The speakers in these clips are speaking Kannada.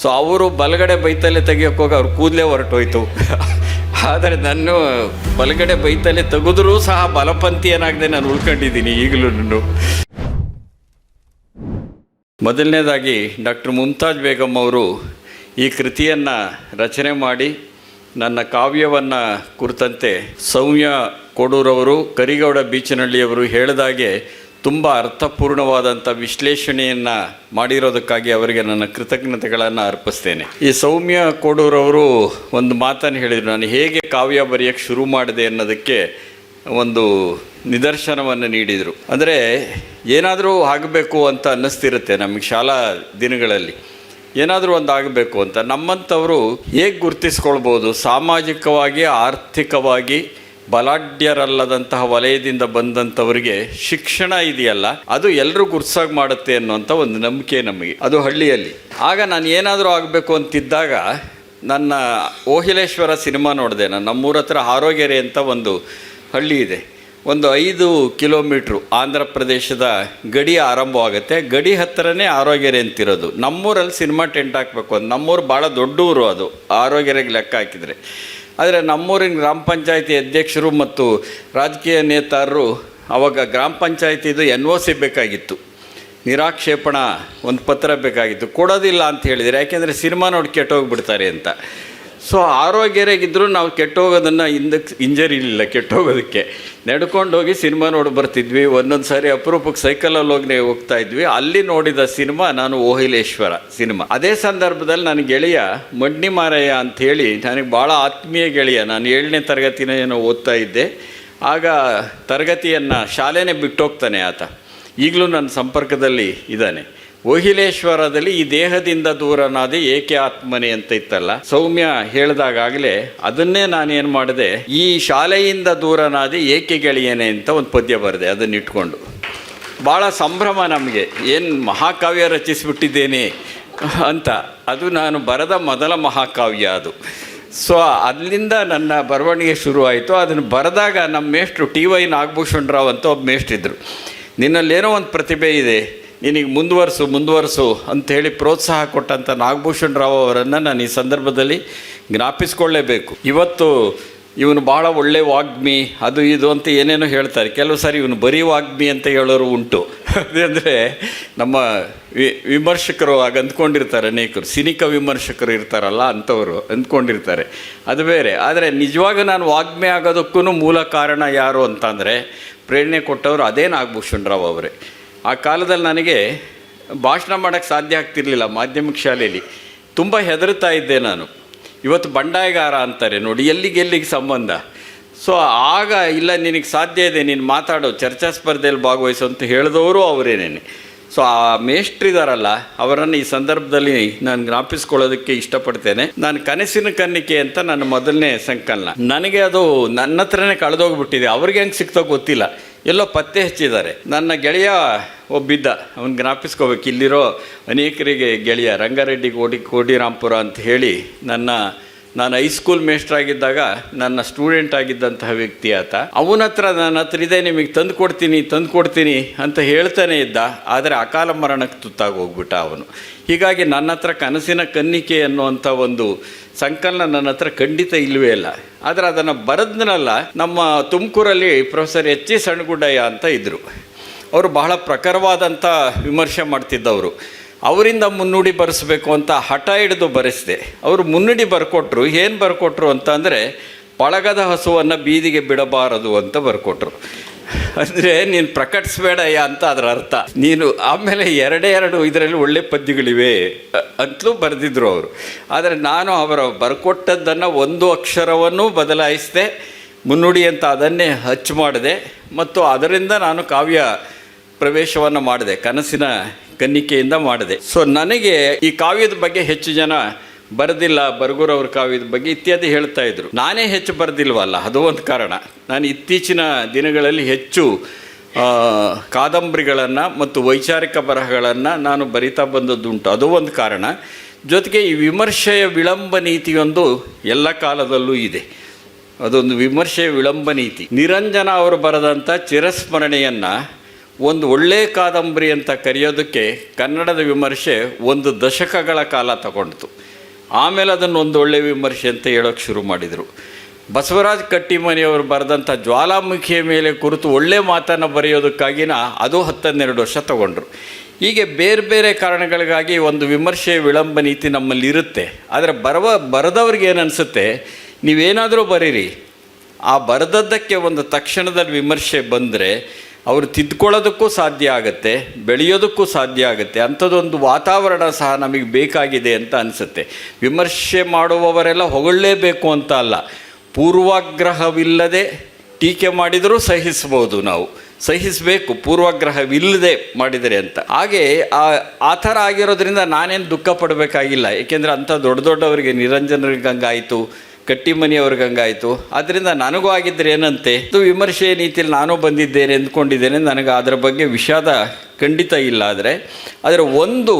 ಸೊ ಅವರು ಬಲಗಡೆ ಬೈತಲೆ ತೆಗಿಯೋಕೆ ಹೋಗಿ ಅವ್ರ ಕೂದಲೇ ಹೊರಟೋಯ್ತು. ಆದರೆ ನಾನು ಬಲಗಡೆ ಬೈತಲೆ ತೆಗೆದ್ರೂ ಸಹ ಬಲಪಂಥಿ ಏನಾಗದೆ ನಾನು ಉಳ್ಕೊಂಡಿದ್ದೀನಿ ಈಗಲೂ ಮೊದಲನೇದಾಗಿ ಡಾಕ್ಟರ್ ಮುಮ್ತಾಜ್ ಬೇಗಮ್ ಅವರು ಈ ಕೃತಿಯನ್ನು ರಚನೆ ಮಾಡಿ ನನ್ನ ಕಾವ್ಯವನ್ನು ಕುರಿತಂತೆ ಸೌಮ್ಯ ಕೊಡೂರವರು, ಕರಿಗೌಡ ಬೀಚನಹಳ್ಳಿಯವರು ಹೇಳಿದಾಗೆ ತುಂಬ ಅರ್ಥಪೂರ್ಣವಾದಂಥ ವಿಶ್ಲೇಷಣೆಯನ್ನು ಮಾಡಿರೋದಕ್ಕಾಗಿ ಅವರಿಗೆ ನನ್ನ ಕೃತಜ್ಞತೆಗಳನ್ನು ಅರ್ಪಿಸ್ತೇನೆ. ಈ ಸೌಮ್ಯ ಕೋಡೂರವರು ಒಂದು ಮಾತನ್ನು ಹೇಳಿದರು. ನಾನು ಹೇಗೆ ಕಾವ್ಯ ಬರೆಯೋಕ್ಕೆ ಶುರು ಮಾಡಿದೆ ಅನ್ನೋದಕ್ಕೆ ಒಂದು ನಿದರ್ಶನವನ್ನು ನೀಡಿದರು. ಅಂದರೆ ಏನಾದರೂ ಆಗಬೇಕು ಅಂತ ಅನ್ನಿಸ್ತಿರುತ್ತೆ ನಮಗೆ ಶಾಲಾ ದಿನಗಳಲ್ಲಿ. ಏನಾದರೂ ಒಂದು ಆಗಬೇಕು ಅಂತ ನಮ್ಮಂಥವರು ಹೇಗೆ ಗುರ್ತಿಸ್ಕೊಳ್ಬೋದು? ಸಾಮಾಜಿಕವಾಗಿ, ಆರ್ಥಿಕವಾಗಿ ಬಲಾಢ್ಯರಲ್ಲದಂತಹ ವಲಯದಿಂದ ಬಂದಂಥವರಿಗೆ ಶಿಕ್ಷಣ ಇದೆಯಲ್ಲ, ಅದು ಎಲ್ಲರೂ ಗುರ್ಸಾಗಿ ಮಾಡುತ್ತೆ ಅನ್ನುವಂಥ ಒಂದು ನಂಬಿಕೆ ನಮಗೆ. ಅದು ಹಳ್ಳಿಯಲ್ಲಿ. ಆಗ ನಾನು ಏನಾದರೂ ಆಗಬೇಕು ಅಂತಿದ್ದಾಗ ನನ್ನ ಓಹಿಲೇಶ್ವರ ಸಿನಿಮಾ ನೋಡಿದೆ ನಾನು. ನಮ್ಮೂರ ಹತ್ರ ಆರೋಗ್ಯರೆ ಅಂತ ಒಂದು ಹಳ್ಳಿ ಇದೆ. ಒಂದು ಐದು ಕಿಲೋಮೀಟ್ರು ಆಂಧ್ರ ಪ್ರದೇಶದ ಗಡಿ ಆರಂಭವಾಗುತ್ತೆ ಗಡಿ ಹತ್ತಿರನೇ ಆರೋಗ್ಯರೆ ಅಂತಿರೋದು. ನಮ್ಮೂರಲ್ಲಿ ಸಿನಿಮಾ ಟೆಂಟ್ ಹಾಕಬೇಕು ಅಂತ. ನಮ್ಮೂರು ಭಾಳ ದೊಡ್ಡ ಊರು ಅದು. ಆರೋಗ್ಯರಿಗೆ ಲೆಕ್ಕ ಹಾಕಿದರೆ. ಆದರೆ ನಮ್ಮೂರಿನ ಗ್ರಾಮ ಪಂಚಾಯತಿ ಅಧ್ಯಕ್ಷರು ಮತ್ತು ರಾಜಕೀಯ ನೇತಾರರು ಆವಾಗ ಗ್ರಾಮ ಪಂಚಾಯತಿದು ಎನ್ ಒ ಸಿ ಬೇಕಾಗಿತ್ತು. ನಿರಾಕ್ಷೇಪಣ ಒಂದು ಪತ್ರ ಬೇಕಾಗಿತ್ತು. ಕೊಡೋದಿಲ್ಲ ಅಂತ ಹೇಳಿದರೆ. ಯಾಕೆಂದರೆ ಸಿನಿಮಾ ನೋಡಿ ಕೆಟ್ಟೋಗ್ಬಿಡ್ತಾರೆ ಅಂತ. ಸೊ ಆರೋಗ್ಯರಾಗಿದ್ದರೂ ನಾವು ಕೆಟ್ಟೋಗೋದನ್ನು ಹಿಂದಕ್ಕೆ ಇಂಜರಿ ಇಲ್ಲ ಕೆಟ್ಟೋಗೋದಕ್ಕೆ. ನಡ್ಕೊಂಡು ಹೋಗಿ ಸಿನಿಮಾ ನೋಡಿ ಬರ್ತಿದ್ವಿ. ಒಂದೊಂದು ಸಾರಿ ಅಪರೂಪಕ್ಕೆ ಸೈಕಲಲ್ಲಿ ಹೋಗಿ ಹೋಗ್ತಾ ಇದ್ವಿ. ಅಲ್ಲಿ ನೋಡಿದ ಸಿನಿಮಾ ನಾನು ಓಹಿಲೇಶ್ವರ ಸಿನಿಮಾ. ಅದೇ ಸಂದರ್ಭದಲ್ಲಿ ನನ್ನ ಗೆಳೆಯ ಮಣ್ಣಿ ಮಾರಯ್ಯ ಅಂಥೇಳಿ ನನಗೆ ಭಾಳ ಆತ್ಮೀಯ ಗೆಳೆಯ. ನಾನು ಏಳನೇ ತರಗತಿನ ಏನೋ ಓದ್ತಾ ಇದ್ದೆ. ಆಗ ತರಗತಿಯನ್ನು ಶಾಲೆನೇ ಬಿಟ್ಟೋಗ್ತಾನೆ ಆತ. ಈಗಲೂ ನನ್ನ ಸಂಪರ್ಕದಲ್ಲಿ ಇದ್ದಾನೆ. ಓಹಿಲೇಶ್ವರದಲ್ಲಿ ಈ ದೇಹದಿಂದ ದೂರನಾದ ಏಕೆ ಆತ್ಮನೆ ಅಂತ ಇತ್ತಲ್ಲ? ಸೌಮ್ಯ ಹೇಳಿದಾಗಲೇ ಅದನ್ನೇ ನಾನೇನು ಮಾಡಿದೆ? ಈ ಶಾಲೆಯಿಂದ ದೂರನಾದ ಏಕೆ ಗೆಳೆಯನೆ ಅಂತ ಒಂದು ಪದ್ಯ ಬರೆದೆ, ಅದನ್ನ ಇಟ್ಕೊಂಡು. ಭಾಳ ಸಂಭ್ರಮ ನಮಗೆ. ಏನು ಮಹಾಕಾವ್ಯ ರಚಿಸಿಬಿಟ್ಟಿದ್ದೇನೆ ಅಂತ. ಅದು ನಾನು ಬರೆದ ಮೊದಲ ಮಹಾಕಾವ್ಯ ಅದು. ಸೊ, ಅಲ್ಲಿಂದ ನನ್ನ ಬರವಣಿಗೆ ಶುರುವಾಯಿತು. ಅದನ್ನು ಬರೆದಾಗ ನಮ್ಮ ಮೇಷ್ಟ್ರು ಟಿ ವೈ ನಾಗಭೂಷಣರಾವ್ ಅಂತ ಒಬ್ಬ ಮೇಷ್ಟ್ರಿದ್ದರು ನಿನ್ನಲ್ಲೇನೋ ಒಂದು ಪ್ರತಿಭೆ ಇದೆ. ನಿನಗೆ ಮುಂದುವರಿಸು ಮುಂದುವರಿಸು ಅಂಥೇಳಿ ಪ್ರೋತ್ಸಾಹ ಕೊಟ್ಟಂಥ ನಾಗಭೂಷಣ್ ರಾವ್ ಅವರನ್ನು ನಾನು ಈ ಸಂದರ್ಭದಲ್ಲಿ ಜ್ಞಾಪಿಸ್ಕೊಳ್ಳೇಬೇಕು. ಇವತ್ತು ಇವನು ಭಾಳ ಒಳ್ಳೆ ವಾಗ್ಮಿ, ಅದು ಇದು ಅಂತ ಏನೇನೋ ಹೇಳ್ತಾರೆ. ಕೆಲವು ಸಾರಿ ಇವನು ಬರೀ ವಾಗ್ಮಿ ಅಂತ ಹೇಳೋರು ಉಂಟು. ಅದೇ ನಮ್ಮ ವಿ, ವಿಮರ್ಶಕರು ಆಗ ಅಂದ್ಕೊಂಡಿರ್ತಾರೆ ಅನೇಕರು. ಸಿನಿಕ ವಿಮರ್ಶಕರು ಇರ್ತಾರಲ್ಲ ಅಂಥವರು ಅಂದ್ಕೊಂಡಿರ್ತಾರೆ. ಅದು ಬೇರೆ. ಆದರೆ ನಿಜವಾಗ ನಾನು ವಾಗ್ಮಿ ಆಗೋದಕ್ಕೂ ಮೂಲ ಕಾರಣ ಯಾರು ಅಂತಂದರೆ ಪ್ರೇರಣೆ ಕೊಟ್ಟವರು ಅದೇ ನಾಗಭೂಷಣ್ ರಾವ್ ಅವರೇ. ಆ ಕಾಲದಲ್ಲಿ ನನಗೆ ಭಾಷಣ ಮಾಡೋಕ್ಕೆ ಸಾಧ್ಯ ಆಗ್ತಿರಲಿಲ್ಲ ಮಾಧ್ಯಮಿಕ ಶಾಲೆಯಲ್ಲಿ. ತುಂಬ ಹೆದರ್ತಾ ಇದ್ದೆ ನಾನು. ಇವತ್ತು ಬಂಡಾಯಗಾರ ಅಂತಾರೆ ನೋಡಿ, ಎಲ್ಲಿಗೆ ಎಲ್ಲಿಗೆ ಸಂಬಂಧ? ಸೊ ಆಗ ಇಲ್ಲ, ನಿನಗೆ ಸಾಧ್ಯ ಇದೆ, ನೀನು ಮಾತಾಡೋ, ಚರ್ಚಾ ಸ್ಪರ್ಧೆಯಲ್ಲಿ ಭಾಗವಹಿಸು ಅಂತ ಹೇಳಿದವರು ಅವರೇನೇನೆ ಸೊ ಆ ಮೇಷ್ಟ್ರಿದಾರಲ್ಲ ಅವರನ್ನು ಈ ಸಂದರ್ಭದಲ್ಲಿ ನಾನು ಜ್ಞಾಪಿಸ್ಕೊಳ್ಳೋದಕ್ಕೆ ಇಷ್ಟಪಡ್ತೇನೆ. ನಾನು ಕನಸಿನ ಕನ್ನಿಕೆ ಅಂತ ನನ್ನ ಮೊದಲನೇ ಸಂಕಲನ. ನನಗೆ ಅದು ನನ್ನ ಹತ್ರನೇ ಕಳೆದೋಗ್ಬಿಟ್ಟಿದೆ. ಅವ್ರಿಗೆ ಹೆಂಗೆ ಸಿಕ್ತೋ ಗೊತ್ತಿಲ್ಲ. ಎಲ್ಲೋ ಪತ್ತೆ ಹಚ್ಚಿದ್ದಾರೆ. ನನ್ನ ಗೆಳೆಯ ಒಬ್ಬಿದ್ದ, ಅವನು ಜ್ಞಾಪಿಸ್ಕೋಬೇಕು, ಇಲ್ಲಿರೋ ಅನೇಕರಿಗೆ ಗೆಳೆಯ ರಂಗಾರೆಡ್ಡಿ ಕೋಡಿ ಕೋಡಿರಾಂಪುರ ಅಂತ ಹೇಳಿ ನನ್ನ ನಾನು ಹೈಸ್ಕೂಲ್ ಮೇಸ್ಟ್ರಾಗಿದ್ದಾಗ ನನ್ನ ಸ್ಟೂಡೆಂಟ್ ಆಗಿದ್ದಂತಹ ವ್ಯಕ್ತಿ ಆತ. ಅವನ ಹತ್ರ ನನ್ನ ಹತ್ರ ಇದೆ, ನಿಮಗೆ ತಂದು ಕೊಡ್ತೀನಿ ತಂದು ಕೊಡ್ತೀನಿ ಅಂತ ಹೇಳ್ತಾನೆ ಇದ್ದ. ಆದರೆ ಅಕಾಲ ಮರಣಕ್ಕೆ ತುತ್ತಾಗಿ ಹೋಗ್ಬಿಟ್ಟ ಅವನು. ಹೀಗಾಗಿ ನನ್ನ ಹತ್ರ ಕನಸಿನ ಕನ್ನಿಕೆ ಅನ್ನುವಂಥ ಒಂದು ಸಂಕಲನ ನನ್ನ ಹತ್ರ ಖಂಡಿತ ಇಲ್ಲವೇ ಇಲ್ಲ. ಆದರೆ ಅದನ್ನು ಬರೆದ್ನಲ್ಲ, ನಮ್ಮ ತುಮಕೂರಲ್ಲಿ ಪ್ರೊಫೆಸರ್ ಎಚ್ ಜಿ ಸಣ್ಣಗುಡ್ಡಯ್ಯ ಅಂತ ಇದ್ದರು ಅವರು ಬಹಳ ಪ್ರಖರವಾದಂಥ ವಿಮರ್ಶೆ ಮಾಡ್ತಿದ್ದವರು. ಅವರಿಂದ ಮುನ್ನುಡಿ ಬರೆಸಬೇಕು ಅಂತ ಹಠ ಹಿಡಿದು ಬರೆಸಿದೆ. ಅವರು ಮುನ್ನುಡಿ ಬರ್ಕೊಟ್ರು. ಏನು ಬರ್ಕೊಟ್ರು ಅಂತ ಅಂದರೆ, ಪಳಗದ ಹಸುವನ್ನು ಬೀದಿಗೆ ಬಿಡಬಾರದು ಅಂತ ಬರ್ಕೊಟ್ರು. ಅಂದರೆ, ನೀನು ಪ್ರಕಟಿಸ್ಬೇಡಯ್ಯ ಅಂತ ಅದರ ಅರ್ಥ. ನೀನು ಆಮೇಲೆ ಎರಡೇ ಎರಡು ಇದರಲ್ಲಿ ಒಳ್ಳೆ ಪದ್ಯಗಳಿವೆ ಅಂತಲೂ ಬರೆದಿದ್ರು ಅವರು. ಆದರೆ ನಾನು ಅವರ ಬರ್ಕೊಟ್ಟದ್ದನ್ನು ಒಂದು ಅಕ್ಷರವನ್ನು ಬದಲಾಯಿಸಿದೆ, ಮುನ್ನುಡಿ ಅಂತ ಅದನ್ನೇ ಹಚ್ಚು ಮಾಡಿದೆ. ಮತ್ತು ಅದರಿಂದ ನಾನು ಕಾವ್ಯ ಪ್ರವೇಶವನ್ನು ಮಾಡಿದೆ, ಕನಸಿನ ಕನ್ನಿಕೆಯಿಂದ ಮಾಡಿದೆ. ಸೊ ನನಗೆ ಈ ಕಾವ್ಯದ ಬಗ್ಗೆ ಹೆಚ್ಚು ಜನ ಬರೆದಿಲ್ಲ ಬರ್ಗೂರವ್ರ ಕಾವ್ಯದ ಬಗ್ಗೆ ಇತ್ಯಾದಿ ಹೇಳ್ತಾ ಇದ್ರು. ನಾನೇ ಹೆಚ್ಚು ಬರೆದಿಲ್ವಲ್ಲ, ಅದು ಒಂದು ಕಾರಣ. ನಾನು ಇತ್ತೀಚಿನ ದಿನಗಳಲ್ಲಿ ಹೆಚ್ಚು ಕಾದಂಬರಿಗಳನ್ನು ಮತ್ತು ವೈಚಾರಿಕ ಬರಹಗಳನ್ನು ನಾನು ಬರಿತಾ ಬಂದದ್ದುಂಟು ಅದು ಒಂದು ಕಾರಣ. ಜೊತೆಗೆ ಈ ವಿಮರ್ಶೆಯ ವಿಳಂಬ ನೀತಿಯೊಂದು ಎಲ್ಲ ಕಾಲದಲ್ಲೂ ಇದೆ. ಅದೊಂದು ವಿಮರ್ಶೆಯ ವಿಳಂಬ ನೀತಿ. ನಿರಂಜನ ಅವರು ಬರೆದಂಥ ಚಿರಸ್ಮರಣೆಯನ್ನು ಒಂದು ಒಳ್ಳೆಯ ಕಾದಂಬರಿ ಅಂತ ಕರೆಯೋದಕ್ಕೆ ಕನ್ನಡದ ವಿಮರ್ಶೆ ಒಂದು ದಶಕಗಳ ಕಾಲ ತಗೊಂಡಿತು. ಆಮೇಲೆ ಅದನ್ನು ಒಂದು ಒಳ್ಳೆಯ ವಿಮರ್ಶೆ ಅಂತ ಹೇಳೋಕ್ಕೆ ಶುರು ಮಾಡಿದರು. ಬಸವರಾಜ್ ಕಟ್ಟಿಮನಿಯವರು ಬರೆದಂಥ ಜ್ವಾಲಾಮುಖಿಯ ಮೇಲೆ ಕುರಿತು ಒಳ್ಳೆಯ ಮಾತನ್ನು ಬರೆಯೋದಕ್ಕಾಗಿನ ಅದು ಹತ್ತನ್ನೆರಡು ವರ್ಷ ತಗೊಂಡ್ರು. ಹೀಗೆ ಬೇರೆ ಬೇರೆ ಕಾರಣಗಳಿಗಾಗಿ ಒಂದು ವಿಮರ್ಶೆ ವಿಳಂಬ ನೀತಿ ನಮ್ಮಲ್ಲಿ ಇರುತ್ತೆ. ಆದರೆ ಬರವ, ಬರೆದವ್ರಿಗೆ ಏನು ಅನಿಸುತ್ತೆ? ನೀವೇನಾದರೂ ಬರೀರಿ. ಆ ಬರೆದದ್ದಕ್ಕೆ ಒಂದು ತಕ್ಷಣದಲ್ಲಿ ವಿಮರ್ಶೆ ಬಂದರೆ ಅವರು ತಿದ್ಕೊಳ್ಳೋದಕ್ಕೂ ಸಾಧ್ಯ ಆಗುತ್ತೆ, ಬೆಳೆಯೋದಕ್ಕೂ ಸಾಧ್ಯ ಆಗುತ್ತೆ, ಅಂಥದ್ದೊಂದು ವಾತಾವರಣ ಸಹ ನಮಗೆ ಬೇಕಾಗಿದೆ ಅಂತ ಅನಿಸುತ್ತೆ. ವಿಮರ್ಶೆ ಮಾಡುವವರೆಲ್ಲ ಹೊಗಳಲೇಬೇಕು ಅಂತ ಅಲ್ಲ. ಪೂರ್ವಾಗ್ರಹವಿಲ್ಲದೆ ಟೀಕೆ ಮಾಡಿದರೂ ಸಹಿಸ್ಬೋದು ನಾವು. ಸಹಿಸಬೇಕು, ಪೂರ್ವಾಗ್ರಹವಿಲ್ಲದೆ ಮಾಡಿದರೆ ಅಂತ. ಹಾಗೆ ಆ ಥರ ಆಗಿರೋದ್ರಿಂದ ನಾನೇನು ದುಃಖ ಪಡಬೇಕಾಗಿಲ್ಲ. ಏಕೆಂದರೆ ಅಂಥ ದೊಡ್ಡ ದೊಡ್ಡವರಿಗೆ ನಿರಂಜನರಿಗೆ ಹಂಗಾಯಿತು ಕಟ್ಟಿಮನಿಯವ್ರಿಗೆ ಹಂಗಾಯಿತು ಅದರಿಂದ ನನಗೂ ಆಗಿದ್ದರೆ ಏನಂತೆ? ಇದು ವಿಮರ್ಶೆ ನೀತಿಯಲ್ಲಿ ನಾನು ಬಂದಿದ್ದೇನೆ ಅಂದ್ಕೊಂಡಿದ್ದೇನೆ. ನನಗೆ ಅದರ ಬಗ್ಗೆ ವಿಷಾದ ಖಂಡಿತ ಇಲ್ಲ. ಆದರೆ ಅದರ ಒಂದು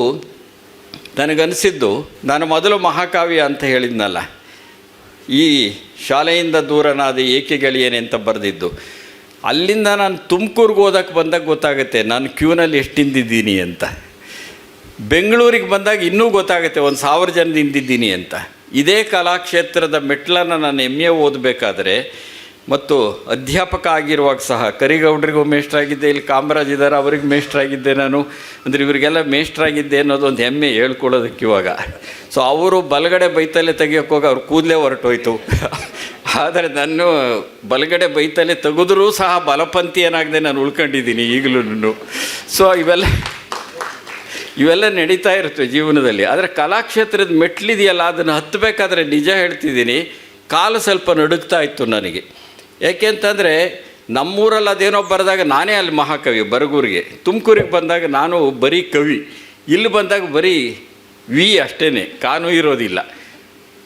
ನನಗನ್ಸಿದ್ದು, ನಾನು ಮೊದಲು ಮಹಾಕಾವ್ಯ ಅಂತ ಹೇಳಿದ್ನಲ್ಲ. ಈ ಶಾಲೆಯಿಂದ ದೂರನಾದ ಏಕೆಗಳೇನೆ ಅಂತ ಬರೆದಿದ್ದು. ಅಲ್ಲಿಂದ ನಾನು ತುಮಕೂರಿಗೆ ಓದಕ್ಕೆ ಬಂದಾಗ ಗೊತ್ತಾಗುತ್ತೆ, ನಾನು ಕ್ಯೂನಲ್ಲಿ ಎಷ್ಟು ಹಿಂದಿದ್ದೀನಿ ಅಂತ. ಬೆಂಗಳೂರಿಗೆ ಬಂದಾಗ ಇನ್ನೂ ಗೊತ್ತಾಗುತ್ತೆ, ಒಂದು ಸಾವಿರ ಜನ ಹಿಂದಿದ್ದೀನಿ ಅಂತ. ಇದೇ ಕಲಾಕ್ಷೇತ್ರದ ಮೆಟ್ಲನ್ನು ನಾನು ಎಂ ಎ ಓದಬೇಕಾದ್ರೆ ಮತ್ತು ಅಧ್ಯಾಪಕ ಆಗಿರುವಾಗ ಸಹ ಕರಿಗೌಡರಿಗೂ ಮೇಷ್ಟ್ರಾಗಿದ್ದೆ ಇಲ್ಲಿ ಕಾಮರಾಜ್ ಇದ್ದಾರೆ, ಅವ್ರಿಗೆ ಮೇಷ್ಟ್ರಾಗಿದ್ದೆ ನಾನು. ಅಂದರೆ ಇವರಿಗೆಲ್ಲ ಮೇಷ್ಟ್ರಾಗಿದ್ದೆ ಅನ್ನೋದು ಒಂದು ಹೆಮ್ಮೆ ಹೇಳ್ಕೊಳ್ಳೋದಕ್ಕೆ ಇವಾಗ. ಸೊ ಅವರು ಬಲಗಡೆ ಬೈತಲೆ ತೆಗಿಯೋಕೆ ಹೋಗಿ ಅವ್ರ ಕೂದಲೇ ಹೊರಟೋಯ್ತು. ಆದರೆ ನಾನು ಬಲಗಡೆ ಬೈತಲೆ ತೆಗೆದ್ರೂ ಸಹ ಬಲಪಂಥಿ ಏನಾಗದೆ ನಾನು ಉಳ್ಕೊಂಡಿದ್ದೀನಿ ಈಗಲೂ ಸೊ ಇವೆಲ್ಲ ಇವೆಲ್ಲ ನಡೀತಾ ಇರುತ್ತೆ ಜೀವನದಲ್ಲಿ. ಆದರೆ ಕಲಾಕ್ಷೇತ್ರದ ಮೆಟ್ಲಿದೆಯಲ್ಲ, ಅದನ್ನು ಹತ್ತಬೇಕಾದ್ರೆ ನಿಜ ಹೇಳ್ತಿದ್ದೀನಿ, ಕಾಲು ಸ್ವಲ್ಪ ನಡುಕ್ತಾ ಇತ್ತು ನನಗೆ. ಯಾಕೆ ಅಂತಂದರೆ, ನಮ್ಮೂರಲ್ಲಿ ಅದೇನೋ ಬರೆದಾಗ ನಾನೇ ಅಲ್ಲಿ ಮಹಾಕವಿ, ಬರಗೂರಿಗೆ. ತುಮಕೂರಿಗೆ ಬಂದಾಗ ನಾನು ಬರೀ ಕವಿ. ಇಲ್ಲಿ ಬಂದಾಗ ಬರೀ ವಿ ಅಷ್ಟೇ ಕಾನು ಇರೋದಿಲ್ಲ.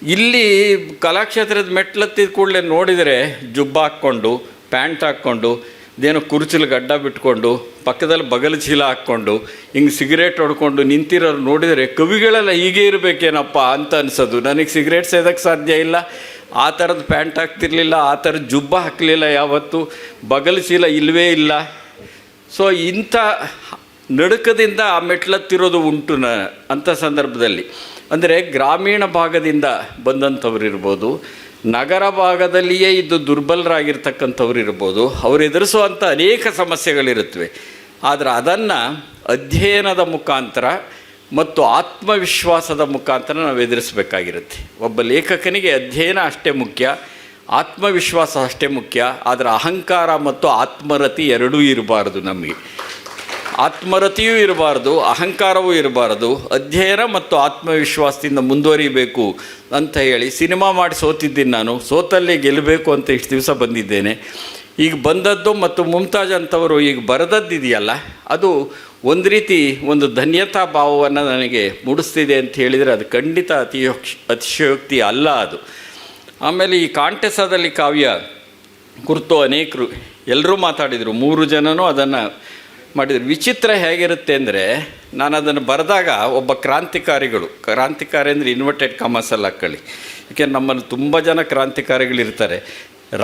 ಇಲ್ಲಿ ಕಲಾಕ್ಷೇತ್ರದ ಮೆಟ್ಲತ್ತಿದ ಕೂಡಲೇ ನೋಡಿದರೆ ಜುಬ್ಬ ಹಾಕ್ಕೊಂಡು, ಪ್ಯಾಂಟ್ ಹಾಕ್ಕೊಂಡು ಇದೇನೋ ಕುರ್ಚಲು ಗಡ್ಡ ಬಿಟ್ಕೊಂಡು, ಪಕ್ಕದಲ್ಲಿ ಬಗಲು ಚೀಲ ಹಾಕ್ಕೊಂಡು, ಹಿಂಗೆ ಸಿಗರೇಟ್ ಹೊಡ್ಕೊಂಡು ನಿಂತಿರೋರು ನೋಡಿದರೆ ಕವಿಗಳೆಲ್ಲ ಹೀಗೆ ಇರಬೇಕೇನಪ್ಪ ಅಂತ ಅನ್ಸೋದು. ನನಗೆ ಸಿಗರೇಟ್ ಸೇದಕ್ಕೆ ಸಾಧ್ಯ ಇಲ್ಲ. ಆ ಥರದ ಪ್ಯಾಂಟ್ ಹಾಕ್ತಿರ್ಲಿಲ್ಲ, ಆ ಥರದ ಜುಬ್ಬ ಹಾಕಲಿಲ್ಲ ಯಾವತ್ತು. ಬಗಲು ಚೀಲ ಇಲ್ಲವೇ ಇಲ್ಲ. ಸೊ ಇಂಥ ನಡುಕದಿಂದ ಆ ಮೆಟ್ಲತ್ತಿರೋದು ಉಂಟು ನ ಅಂಥ ಸಂದರ್ಭದಲ್ಲಿ. ಅಂದರೆ ಗ್ರಾಮೀಣ ಭಾಗದಿಂದ ಬಂದಂಥವ್ರು ಇರ್ಬೋದು ನಗರ ಭಾಗದಲ್ಲಿಯೇ ಇದ್ದು ದುರ್ಬಲರಾಗಿರ್ತಕ್ಕಂಥವ್ರು ಇರ್ಬೋದು, ಅವ್ರು ಎದುರಿಸುವಂಥ ಅನೇಕ ಸಮಸ್ಯೆಗಳಿರುತ್ತವೆ. ಆದರೆ ಅದನ್ನು ಅಧ್ಯಯನದ ಮುಖಾಂತರ ಮತ್ತು ಆತ್ಮವಿಶ್ವಾಸದ ಮುಖಾಂತರ ನಾವು ಎದುರಿಸಬೇಕಾಗಿರುತ್ತೆ. ಒಬ್ಬ ಲೇಖಕನಿಗೆ ಅಧ್ಯಯನ ಅಷ್ಟೇ ಮುಖ್ಯ, ಆತ್ಮವಿಶ್ವಾಸ ಅಷ್ಟೇ ಮುಖ್ಯ, ಆದರೆ ಅಹಂಕಾರ ಮತ್ತು ಆತ್ಮರತಿ ಎರಡೂ ಇರಬಾರ್ದು ನಮಗೆ. ಆತ್ಮರತಿಯೂ ಇರಬಾರ್ದು, ಅಹಂಕಾರವೂ ಇರಬಾರ್ದು, ಅಧ್ಯಯನ ಮತ್ತು ಆತ್ಮವಿಶ್ವಾಸದಿಂದ ಮುಂದುವರಿಬೇಕು ಅಂತ ಹೇಳಿ ಸಿನಿಮಾ ಮಾಡಿ ಸೋತಿದ್ದೀನಿ ನಾನು. ಸೋತಲ್ಲೇ ಗೆಲ್ಲಬೇಕು ಅಂತ ಇಷ್ಟು ದಿವಸ ಬಂದಿದ್ದೇನೆ. ಈಗ ಬಂದದ್ದು ಮತ್ತು ಮುಮ್ತಾಜ್ ಅಂತವರು ಈಗ ಬರೆದದ್ದಿದೆಯಲ್ಲ, ಅದು ಒಂದು ರೀತಿ ಒಂದು ಧನ್ಯತಾ ಭಾವವನ್ನು ನನಗೆ ಮೂಡಿಸ್ತಿದೆ ಅಂತ ಹೇಳಿದರೆ ಅದು ಖಂಡಿತ ಅತಿಯೋಕ್ಷ, ಅತಿಶಯೋಕ್ತಿ ಅಲ್ಲ ಅದು. ಆಮೇಲೆ ಈ ಕಾಂಟೆಸದಲ್ಲಿ ಕಾವ್ಯ ಕುರಿತು ಅನೇಕರು ಎಲ್ಲರೂ ಮಾತಾಡಿದರು. ಮೂರು ಜನನೂ ಅದನ್ನು ಮಾಡಿದರು. ವಿಚಿತ್ರ ಹೇಗಿರುತ್ತೆ ಅಂದರೆ ನಾನು ಅದನ್ನು ಬರೆದಾಗ ಒಬ್ಬ ಕ್ರಾಂತಿಕಾರಿಗಳು, ಕ್ರಾಂತಿಕಾರಿ ಅಂದರೆ ಇನ್ವರ್ಟೆಡ್ ಕಾಮರ್ಸಲ್ಲಿ ಹಾಕ್ಕೊಳ್ಳಿ ಯಾಕೆ, ನಮ್ಮಲ್ಲಿ ತುಂಬ ಜನ ಕ್ರಾಂತಿಕಾರಿಗಳಿರ್ತಾರೆ.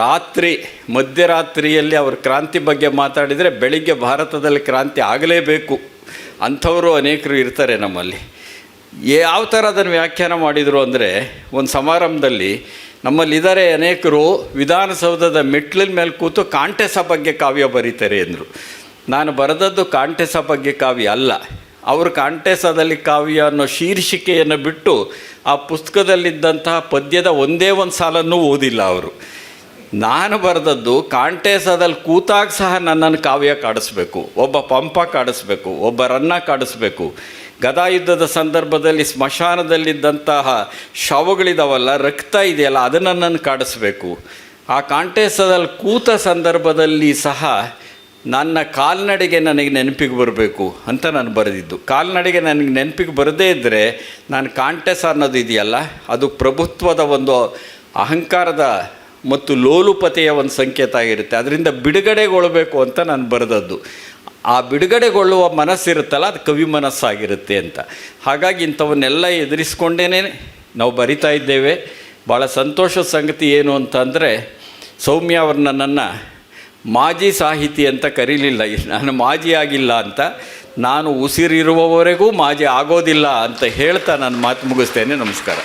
ರಾತ್ರಿ, ಮಧ್ಯರಾತ್ರಿಯಲ್ಲಿ ಅವರು ಕ್ರಾಂತಿ ಬಗ್ಗೆ ಮಾತಾಡಿದರೆ ಬೆಳಿಗ್ಗೆ ಭಾರತದಲ್ಲಿ ಕ್ರಾಂತಿ ಆಗಲೇಬೇಕು. ಅಂಥವರು ಅನೇಕರು ಇರ್ತಾರೆ ನಮ್ಮಲ್ಲಿ. ಯಾವ ಥರ ಅದನ್ನು ವ್ಯಾಖ್ಯಾನ ಮಾಡಿದರು ಅಂದರೆ, ಒಂದು ಸಮಾರಂಭದಲ್ಲಿ ನಮ್ಮಲ್ಲಿದ್ದಾರೆ ಅನೇಕರು ವಿಧಾನಸೌಧದ ಮೆಟ್ಲಿನ ಮೇಲೆ ಕೂತು ಕಾಂಟೆಸ ಬಗ್ಗೆ ಕಾವ್ಯ ಬರೀತಾರೆ ಎಂದರು. ನಾನು ಬರೆದದ್ದು ಕಾಂಟೆಸ ಬಗ್ಗೆ ಕಾವ್ಯ ಅಲ್ಲ. ಅವರು ಕಾಂಟೆಸದಲ್ಲಿ ಕಾವ್ಯ ಅನ್ನೋ ಶೀರ್ಷಿಕೆಯನ್ನು ಬಿಟ್ಟು ಆ ಪುಸ್ತಕದಲ್ಲಿದ್ದಂತಹ ಪದ್ಯದ ಒಂದೇ ಒಂದು ಸಾಲನ್ನು ಓದಿಲ್ಲ ಅವರು. ನಾನು ಬರೆದದ್ದು ಕಾಂಟೇಸದಲ್ಲಿ ಕೂತಾಗ ಸಹ ನನ್ನನ್ನು ಕಾವ್ಯ ಕಾಡಿಸ್ಬೇಕು, ಒಬ್ಬ ಪಂಪ ಕಾಡಿಸ್ಬೇಕು, ಒಬ್ಬ ರನ್ನ ಕಾಡಿಸ್ಬೇಕು. ಗದಾಯುದ್ಧದ ಸಂದರ್ಭದಲ್ಲಿ ಸ್ಮಶಾನದಲ್ಲಿದ್ದಂತಹ ಶವಗಳಿದಾವಲ್ಲ, ರಕ್ತ ಇದೆಯಲ್ಲ, ಅದನ್ನು ನನ್ನನ್ನು ಕಾಡಿಸ್ಬೇಕು. ಆ ಕಾಂಟೇಸದಲ್ಲಿ ಕೂತ ಸಂದರ್ಭದಲ್ಲಿ ಸಹ ನನ್ನ ಕಾಲ್ನಡೆಗೆ ನನಗೆ ನೆನಪಿಗೆ ಬರಬೇಕು ಅಂತ ನಾನು ಬರೆದಿದ್ದು. ಕಾಲ್ನಡೆಗೆ ನನಗೆ ನೆನಪಿಗೆ ಬರದೇ ಇದ್ದರೆ ನಾನು ಕಾಂಟೆಸ್ ಅನ್ನೋದು ಇದೆಯಲ್ಲ, ಅದು ಪ್ರಭುತ್ವದ ಒಂದು ಅಹಂಕಾರದ ಮತ್ತು ಲೋಲುಪತೆಯ ಒಂದು ಸಂಕೇತ ಆಗಿರುತ್ತೆ. ಅದರಿಂದ ಬಿಡುಗಡೆಗೊಳ್ಳಬೇಕು ಅಂತ ನಾನು ಬರೆದದ್ದು. ಆ ಬಿಡುಗಡೆಗೊಳ್ಳುವ ಮನಸ್ಸಿರುತ್ತಲ್ಲ, ಅದು ಕವಿ ಮನಸ್ಸಾಗಿರುತ್ತೆ ಅಂತ. ಹಾಗಾಗಿ ಇಂಥವನ್ನೆಲ್ಲ ಎದುರಿಸ್ಕೊಂಡೇ ನಾವು ಬರಿತಾ ಇದ್ದೇವೆ. ಭಾಳ ಸಂತೋಷದ ಸಂಗತಿ ಏನು ಅಂತಂದರೆ ಸೌಮ್ಯ ಅವ್ರನ್ನ ನನ್ನನ್ನು ಮಾಜಿ ಸಾಹಿತಿ ಅಂತ ಕರೀಲಿಲ್ಲ. ನಾನು ಮಾಜಿ ಆಗಿಲ್ಲ ಅಂತ, ನಾನು ಉಸಿರಿರುವವರೆಗೂ ಮಾಜಿ ಆಗೋದಿಲ್ಲ ಅಂತ ಹೇಳ್ತಾ ನಾನು ಮಾತು ಮುಗಿಸ್ತೇನೆ. ನಮಸ್ಕಾರ.